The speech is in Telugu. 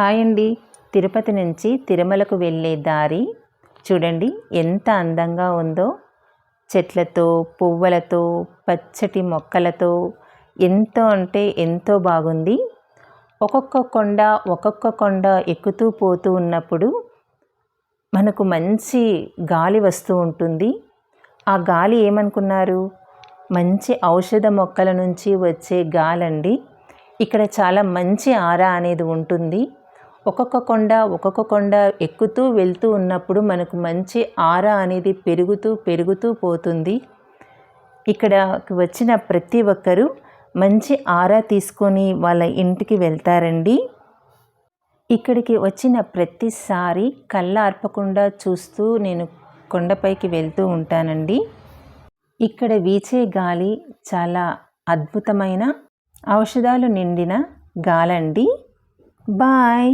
హాయ్ అండి తిరుపతి నుంచి తిరుమలకు వెళ్ళే దారి చూడండి. ఎంత అందంగా ఉందో. చెట్లతో పువ్వులతో పచ్చటి మొక్కలతో ఎంతో అంటే ఎంతో బాగుంది. ఒక్కొక్క కొండ ఒక్కొక్క కొండ ఎక్కుతూ పోతూ ఉన్నప్పుడు మనకు మంచి గాలి వస్తూ ఉంటుంది. ఆ గాలి ఏమనుకున్నారు? మంచి ఔషధ మొక్కల నుంచి వచ్చే గాలండి. ఇక్కడ చాలా మంచి ఆరా అనేది ఉంటుంది. ఒక్కొక్క కొండ ఒక్కొక్క కొండ ఎక్కుతూ వెళ్తూ ఉన్నప్పుడు మనకు మంచి ఆరా అనేది పెరుగుతూ పెరుగుతూ పోతుంది. ఇక్కడ వచ్చిన ప్రతి ఒక్కరూ మంచి ఆరా తీసుకొని వాళ్ళ ఇంటికి వెళ్తారండి. ఇక్కడికి వచ్చిన ప్రతిసారి కళ్ళ అర్పకుండా చూస్తూ నేను కొండపైకి వెళ్తూ ఉంటానండి. ఇక్కడ వీచే గాలి చాలా అద్భుతమైన ఔషధాలు నిండిన గాలండి. బాయ్!